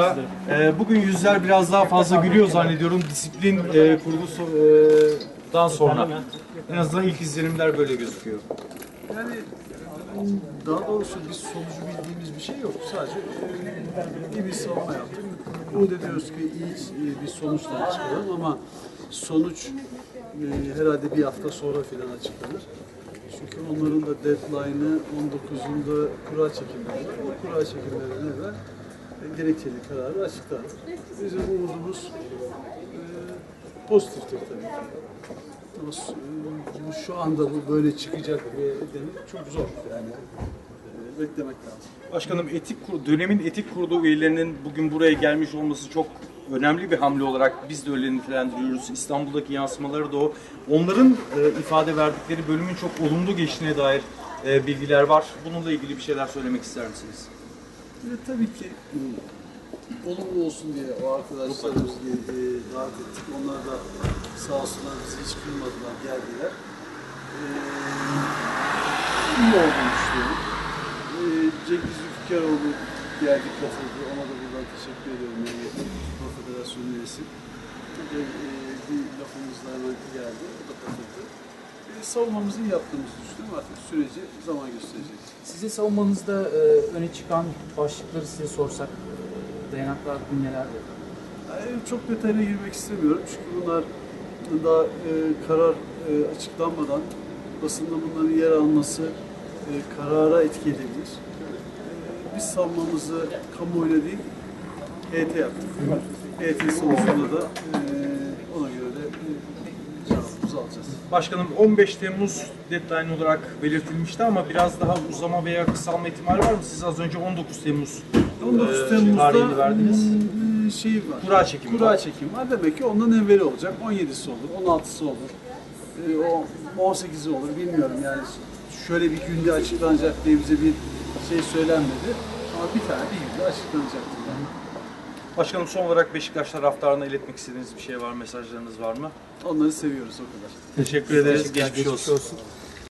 Ee, Bugün yüzler biraz daha fazla gülüyor zannediyorum. Disiplin e, kurgusundan sonra. En azından ilk izlenimler böyle gözüküyor. Yani daha doğrusu biz sonucu bildiğimiz bir şey yok. Sadece e, iyi bir savunma yaptık. Umut ediyoruz ki iyi e, bir sonuçla çıkaralım ama sonuç e, herhalde bir hafta sonra filan açıklanır. Çünkü onların da deadline'ı 19'unda kura çekimleri. O kura çekimlerinden evvel e, gerekçeli kararı açıklar. Bizim umudumuz e, pozitiftir tabii. Ama e, şu anda bu böyle çıkacak demek çok zor yani. E, beklemek lazım. Başkanım etik kur- dönemin etik kurulu üyelerinin bugün buraya gelmiş olması çok önemli bir hamle olarak biz de öyle nitelendiriyoruz. İstanbul'daki yansımaları da o. Onların e, ifade verdikleri bölümün çok olumlu geçtiğine dair e, bilgiler var. Bununla ilgili bir şeyler söylemek ister misiniz? Ve tabii ki e, olumlu olsun diye o arkadaşlarımızı e, davet ettik. Onlar da sağ olsunlar bizi hiç kırmadılar, geldiler. E, iyi olduğunu düşünüyorum. E, Cengiz Zülfikaroğlu geldi, katıldı. Ona da buradan teşekkür ediyorum. Yani Federasyonu üyesi. Bir e, bir lafımızla hemen geldi, o da katıldı. E, savunmamızı iyi yaptığımızı düşünüyorum. Artık süreci zaman gösterecek. Sizin savunmanızda e, öne çıkan başlıkları size sorsak, dayanaklı hakkın nelerdir? Yani çok detayına girmek istemiyorum çünkü bunlar daha e, karar e, açıklanmadan basında bunların yer alması e, karara etki edebilir. E, biz savunmamızı kamuoyuna değil HT yaptık. HT sonucunda da e, ona göre de e, cevabımızı alacağız. Başkanım 15 Temmuz deadline olarak belirtilmişti ama biraz daha uzama veya kısalma ihtimali var mı? Siz az önce 19 Temmuz 19 e, Temmuz'da tarihini verdiniz. mm, şey var. Kura çekimi Kura var. çekimi var. Demek ki ondan evveli olacak. 17'si olur, 16'sı olur. Ee, o 18'i olur bilmiyorum yani. Şöyle bir günde açıklanacak diye bize bir şey söylenmedi. Ama bir tane bir günde açıklanacaktır yani. Başkanım son olarak Beşiktaş taraftarına iletmek istediğiniz bir şey var, mesajlarınız var mı? Onları seviyoruz o kadar. Teşekkür ederiz. Geçmiş olsun.